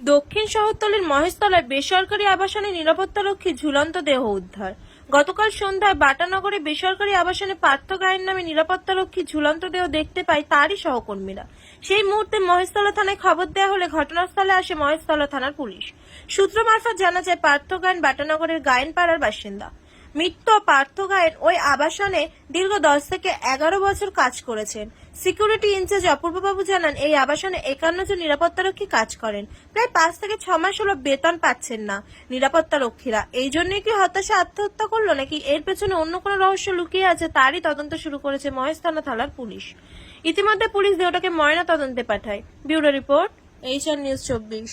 দক্ষিণ শহরতলির মহেশতলায় বেসরকারি আবাসনে নিরাপত্তারক্ষী ঝুলন্ত দেহ উদ্ধার। গতকাল সন্ধ্যায় বাটানগরে বেসরকারি আবাসনে পার্থ গায়ের নামে নিরাপত্তারক্ষী ঝুলন্ত দেহ দেখতে পায় তারই সহকর্মীরা। সেই মুহূর্তে মহেশতলা থানায় খবর দেওয়া হলে ঘটনাস্থলে আসে মহেশতলা থানার পুলিশ। সূত্র মারফত জানা যায়, পার্থ গায়ন বাটানগরের গায়ন পাড়ার বাসিন্দা। মৃত্যু পার্থ গায়েন ওই আবাসনে দীর্ঘ দশ থেকে এগারো বছর কাজ করেছেন। সিকিউরিটি ইনচার্জ অপূর্ববাবু জানান, এই আবাসনে একান্ন জন নিরাপত্তারক্ষী কাজ করেন। প্রায় পাঁচ থেকে ছ মাস হলো বেতন পাচ্ছেন না নিরাপত্তারক্ষীরা। এই জন্যই কি হতাশা, আত্মহত্যা করল নাকি এর পেছনে অন্য কোনো রহস্য লুকিয়ে আছে তারই তদন্ত শুরু করেছে মহেশ থানা থানার পুলিশ। ইতিমধ্যে পুলিশ দেহটাকে ময়না তদন্তে পাঠায়। ব্যুরো রিপোর্ট, এইচআর নিউজ চব্বিশ।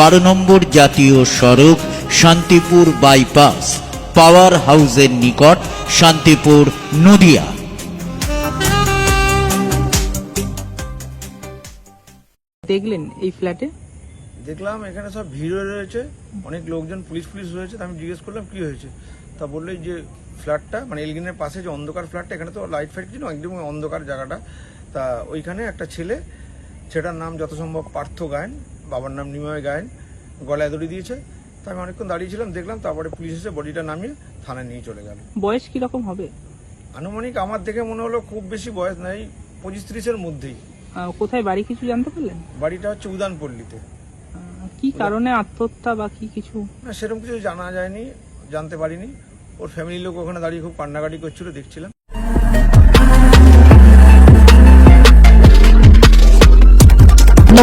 বারো নম্বর জাতীয় সড়ক শান্তিপুর বাইপাস পাওয়ার হাউসের নিকট শান্তিপুর নদিয়া। দেখলেন এই ফ্ল্যাটে? দেখলাম এখানে সব ভিড় রয়েছে অনেক লোকজন পুলিশ পুলিশ রয়েছে তা আমি জিজ্ঞেস করলাম কি হয়েছে? তা বলল যে ফ্ল্যাটটা মানে এলগিনের পাশে যে অন্ধকার ফ্ল্যাটটা এখানে তো লাইট ফাইট কিছু একদম অন্ধকার জায়গাটা। তা ওইখানে একটা ছেলে ছেলেটার নাম যত সম্ভব পার্থ গায়ন বাবার নাম নিময় গায়েন গলায় দড়ি দিয়েছে। তা আমি অনেকক্ষণ দাঁড়িয়েছিলাম দেখলাম তারপরে পুলিশ এসে বডিটা নামিয়ে থানায় নিয়ে চলে গেল। বয়স কি রকম হবে? আনুমানিক আমার দেখে মনে হলো খুব বেশি বয়স নাই পঁচিশ ত্রিশের মধ্যেই। কোথায় বাড়ি কিছু জানতে পারলেন? বাড়িটা হচ্ছে উদানপল্লীতে। কি কারণে আত্মহত্যা বা কি কিছু? না সেরকম কিছু জানা যায়নি জানতে পারিনি। ওর ফ্যামিলির লোক ওখানে দাঁড়িয়ে খুব কান্নাকাটি করছিল দেখছিলাম।